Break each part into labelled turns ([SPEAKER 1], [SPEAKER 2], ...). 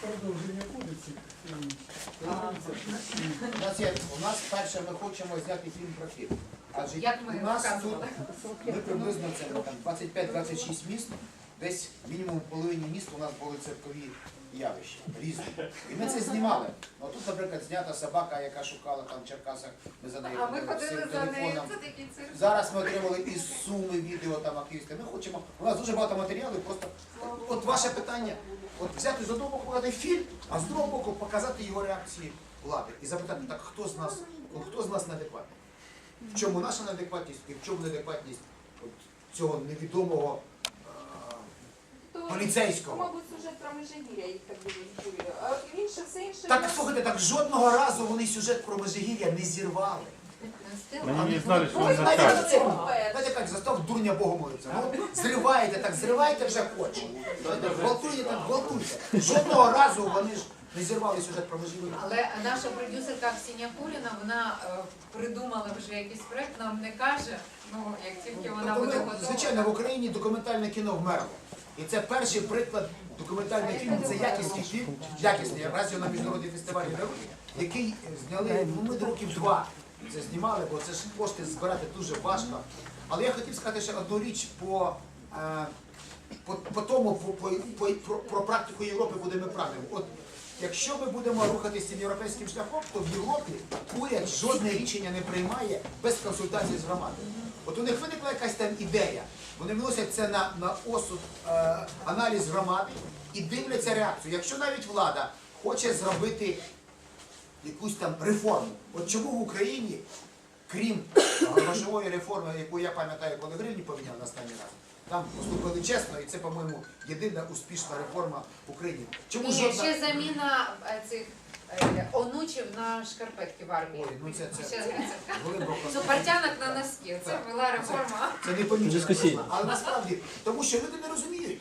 [SPEAKER 1] продовження буде.
[SPEAKER 2] У нас є, у нас перше ми хочемо зняти фільм про фільм. Адже
[SPEAKER 3] Як ми
[SPEAKER 2] у нас тут ми приблизно це ну, там 25-26 міст, десь мінімум в половині міст у нас були циркові явища різні. І ми це знімали. Ну тут, наприклад, знята собака, яка шукала там в Черкасах, ми за нею
[SPEAKER 3] А ми
[SPEAKER 2] ходили з
[SPEAKER 3] за нею,
[SPEAKER 2] телефоном.
[SPEAKER 3] це такий цирк.
[SPEAKER 2] Зараз ми отримали із суми відео там активісти. Ми хочемо. У нас дуже багато матеріалів. Просто от ваше питання, от взяти з одного боку показати фільм, а з другого боку показати його реакції влади і запитати, так хто з нас, ну, хто з нас неадекватний? В чому наша неадекватність і в чому неадекватність от цього невідомого поліцейського?
[SPEAKER 4] Мабуть, сюжет про Межигір'я їх так дуже. А інше, все інше...
[SPEAKER 2] Так слухайте, так жодного разу вони сюжет про Межигір'я не зірвали.
[SPEAKER 5] Они не знали,
[SPEAKER 2] знаєте, що це? Знаєте, як застав дурня Богу молиться. Ну, зриваєте, так зривайте вже хоч. Гвалтуйте, так гвалтуйте. Жодного разу вони ж не зірвали сюжет про Межигір'я.
[SPEAKER 3] Але наша продюсерка Ксенія Куліна, вона е, придумала вже якийсь проект, нам не каже, ну як тільки вона
[SPEAKER 2] Тобто
[SPEAKER 3] буде готова.
[SPEAKER 2] Звичайно, в Україні документальне кіно вмерло. І це перший приклад документального фільму. Це якісний фільм, якісний. Раз його на міжнародний фестиваль беруть, який зняли ну, ми років два. Це знімали, бо це ж кошти збирати дуже важко. Але я хотів сказати ще одну річ по, е, по, по тому, по, по, про, про практику Європи, куди ми прагнемо. От Якщо ми будемо рухатися цим європейським шляхом, то в Європі уряд жодне рішення не приймає без консультації з громадою. От у них виникла якась там ідея. Вони вносять це на, на осуд, е, аналіз громади і дивляться реакцію. Якщо навіть влада хоче зробити якусь там реформу, от чому в Україні, крім грошової реформи, яку я пам'ятаю, коли гривні поміняли на останній раз, там поступили чесно, і це, по-моєму, єдина успішна реформа в Україні. Чому
[SPEAKER 3] Ні,
[SPEAKER 2] жодна...
[SPEAKER 3] ще заміна е, цих е, онучів на шкарпетки в армії.
[SPEAKER 2] Ой, ну це, це,
[SPEAKER 3] Ще
[SPEAKER 2] це, глибоко.
[SPEAKER 3] Ну, портянок на носки. Це була реформа.
[SPEAKER 2] Це не помічено.
[SPEAKER 5] Дискусійно.
[SPEAKER 2] Але насправді, тому що люди не розуміють.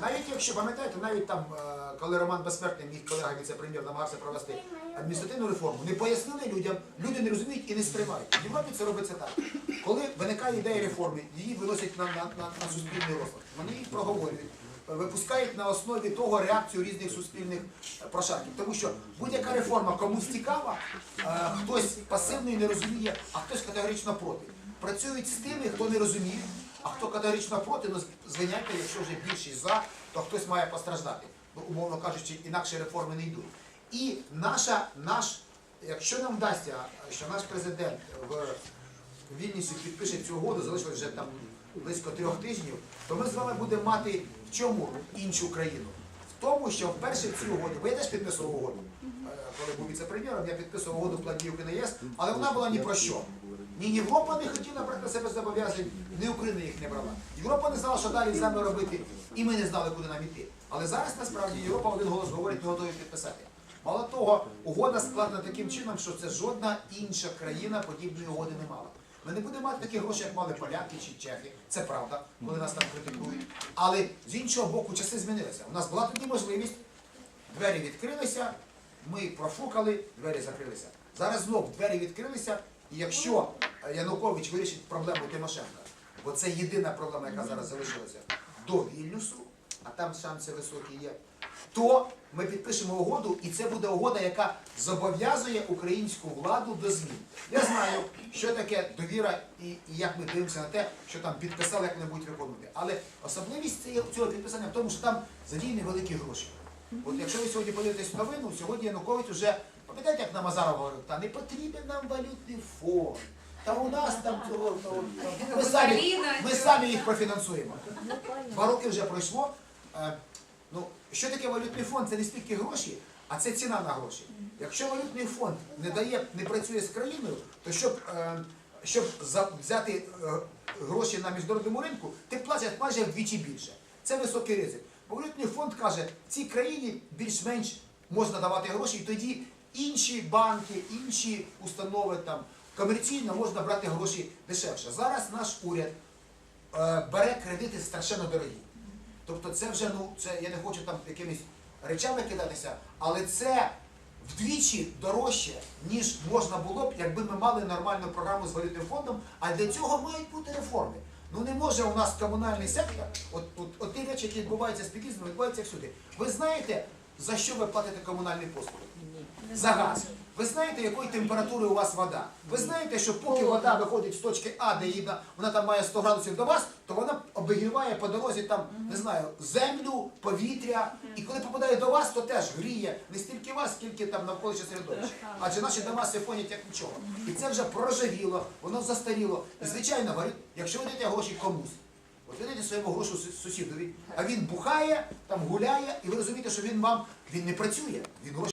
[SPEAKER 2] Навіть якщо пам'ятаєте, навіть там, е, коли Роман Безсмертний, мій колега віце-прем'єр, намагався провести адміністративну реформу, не пояснили людям, люди не розуміють і не сприймають. В Європі це робиться так. Коли виникає ідея реформи, її виносять на, на, на, на суспільний розклад. Вони їх проговорюють. Випускають на основі того реакцію різних суспільних е, прошарків. Тому що будь-яка реформа комусь цікава, е, хтось пасивний не розуміє, а хтось категорично проти. Працюють з тими, хто не розуміє, а хто категорично проти, ну звиняйте, якщо вже більшість за, то хтось має постраждати. Ну, умовно кажучи, інакше реформи не йдуть. І наша, наш, якщо нам вдасться, що наш президент в Вільнісі підпише цю угоду, залишилось вже там близько трьох тижнів, то ми з вами будемо мати в чому іншу країну? В тому, що вперше цю угоду, бо я теж підписував угоду, е, коли був віце-прем'єром, я підписував угоду платівки на ЄС, але вона була ні про що. Ні Європа не хотіла брати на себе зобов'язань, ні Україна їх не брала. Європа не знала, що далі з нами робити, і ми не знали, куди нам іти. Але зараз насправді Європа один голос говорить, ми готові підписати. Мало того, угода складена таким чином, що це жодна інша країна подібної угоди не мала. Ми не будемо мати такі гроші, як мали поляки чи чехи. Це правда, коли нас там критикують. Але з іншого боку, часи змінилися. У нас була тоді можливість, двері відкрилися, ми профукали, двері закрилися. Зараз знов двері відкрилися, і якщо Янукович вирішить проблему Тимошенка, бо це єдина проблема, яка зараз залишилася до Вільнюсу, а там шанси високі є, то ми підпишемо угоду, і це буде угода, яка зобов'язує українську владу до змін. Я знаю, що таке довіра і, і як ми дивимося на те, що там підписали, як вони будуть виконувати. Але особливість цього підписання в тому, що там задіяні великі гроші. От якщо ви сьогодні подивитесь новину, сьогодні Янукович вже, пам'ятаєте, як на Мазарова говорив, та не потрібен нам валютний фонд. Та у нас там цього, того, ми, самі, ми самі їх профінансуємо. Два роки вже пройшло. Е, Ну, що таке валютний фонд? Це не стільки гроші, а це ціна на гроші. Якщо валютний фонд не дає, не працює з країною, то щоб, е, щоб за- взяти е, гроші на міжнародному ринку, ти платиш майже вдвічі більше. Це високий ризик. Бо валютний фонд каже, цій країні більш-менш можна давати гроші, і тоді інші банки, інші установи там комерційно можна брати гроші дешевше. Зараз наш уряд е, бере кредити страшенно дорогі. Тобто це вже, ну, це я не хочу там якимись речами кидатися, але це вдвічі дорожче, ніж можна було б, якби ми мали нормальну програму з валютним фондом, а для цього мають бути реформи. Ну не може у нас комунальний сектор, от, от, от ті речі, які відбуваються з підлізними, відбуваються всюди. Ви знаєте, за що ви платите комунальні послуги? За газ. Ви знаєте, якої температури у вас вода? Ви знаєте, що поки вода виходить з точки А, де її вона там має 100 градусів до вас, то вона обігріває по дорозі там, не знаю, землю, повітря. І коли попадає до вас, то теж гріє не стільки вас, скільки там навколишнє середовище. Адже наші дома сифонять як нічого. І це вже проржавіло, воно застаріло. І звичайно, говорить, якщо ви даєте гроші комусь, От ви своєму грошу сусідові, а він бухає, там гуляє, і ви розумієте, що він вам він не працює, він.